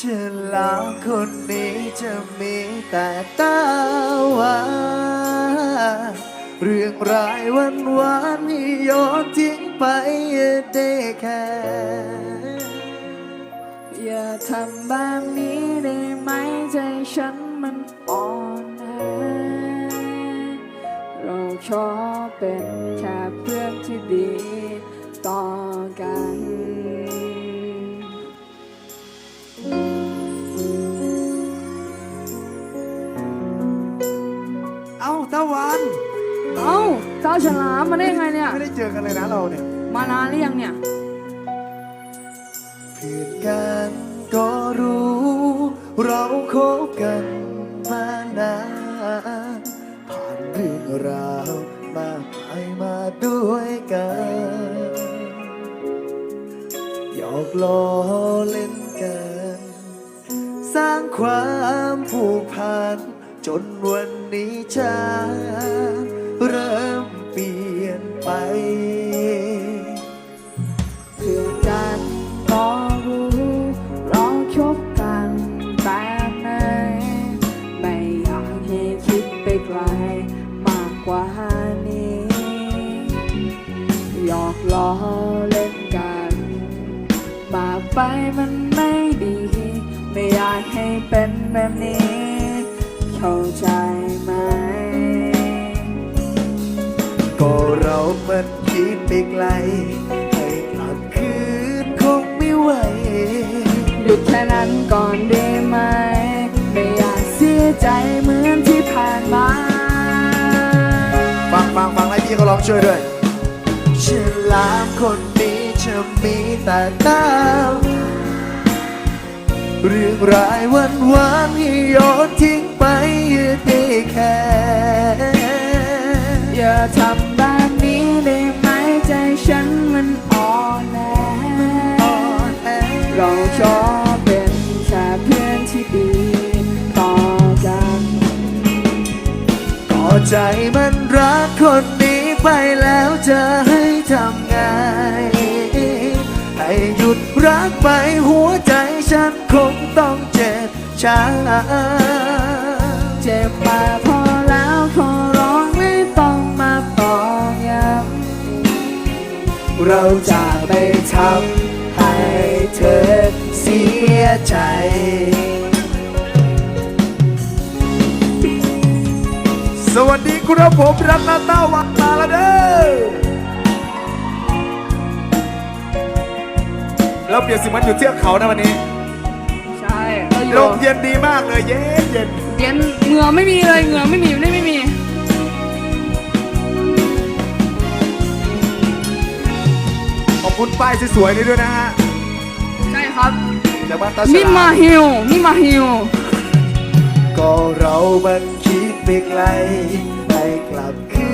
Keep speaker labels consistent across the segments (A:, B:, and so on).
A: ฉลามคนนี้จะมีแต่ตาหวานเรื่องรายวันวานๆที่โยนทิ้งไปได้แค่
B: อย่าทำแบบนี้ได้ไหมใจฉันมันอ่อนแอเราชอบเป็นแค่เพื่อนที่ดีต่อกัน ฉลามมาได้ยังไงเนี่ย
A: ไม่ได้เจอกันเลยนะเราเนี่ย
B: มานานหรือยังเนี่ย
A: เพื่อนกันก็รู้ เราคบกันมานานผ่านเรื่องราวมากมายมาด้วยกันหยอกล้อเล่นกัน สร้างความผูกพันจนวันนี้ฉันเริ่มเปลี่ยน ไป
B: เพื่อนกันก็รู้เราคบกันแบบไหนไม่อยากให้คิดไปไกลมากกว่านี้หยอกล้อเล่นกันมากไปมันไม่ดี ไม่อยากให้เป็นแบบนี้ เข้าใจไหม
A: มันคิดไปไกลให้กลับคืนคงไม่ไหว
B: หยุดแค่นั้นก่อนได้ไหม ไม่อยากเสียใจเหมือนที่ผ่านมา
A: ฟังฟังฟังให้พี่เขาร้องช่วยด้วยฉลามคนนี้จะมีแต่ตาเรื่องรายวันวานๆให้โยนทิ้งไปได้แค่
B: เราชอเป็นแค่เพื่อนที่ดีต่อกัน
A: ก็ใจมันรักคนนี้ไปแล้วจะให้ทำไง ให้หยุดรักไปหัวใจฉันคงต้องเจ็บช้า
B: เจ็บมาพอแล้วขอร้องไม่ต้องมาต่อย้ำ
A: เราจะไม่ทำให้เธอเสีย ใจ สวัสดีครับผมรัตนาต้าวังมาแล้วเด้อเราเปลี่ยนสิมันอยู่เทือกเขานะวันนี้
B: ใช่เราอยู่
A: ลมเย็นดีมากเลยเย็นเย็น
B: เย็นเหงื่อไม่มีเลยเหงื่อไม่มีไม่ไม่มี
A: ขอบคุณป้ายสวยๆนี้ด้วยนะฮะ
B: ใช่ครับ
A: จากบ้านตา
B: มิ
A: ฉ
B: มา
A: ลาม
B: ฮิวมิมาฮิว
A: ก็เรามันคิดไปไกลให้กลับคื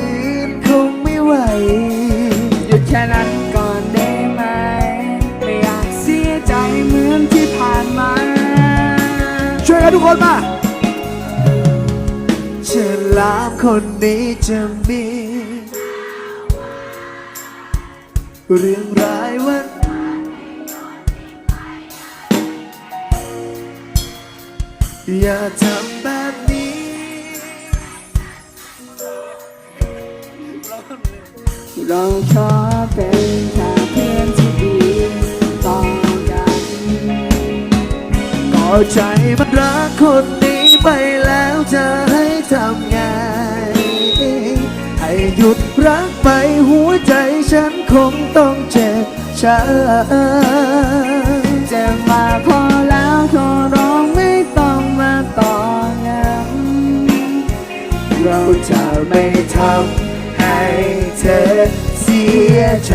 A: นคงไม่ไหว
B: หยุดแค่นั้นก่อนได้ไหม ไม่อยากเสียใจเหมือนที่ผ่านมา
A: ช่วยกันทุกคนมาฉลามคนนี้จะมี เรื่องร้ายวัน อย่าทำแบบนี้
B: เราชอเป็นแค่เพื่อนที่ดีต่อกัน
A: ก็ใจมันรักคนนี้ไปแล้วจะให้ทำไง ให้หยุดรักไปหัวใจฉันคงต้องเจ็บช้ำ
B: เจ็บมาพอ
A: จะไม่ทำให้เธอเสียใจ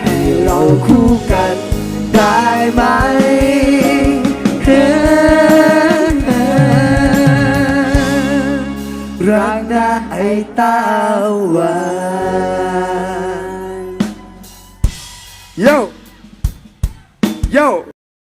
A: ให้เราคู่กันได้ไหมเฮ้รักนะไอ้ตาวานโยโย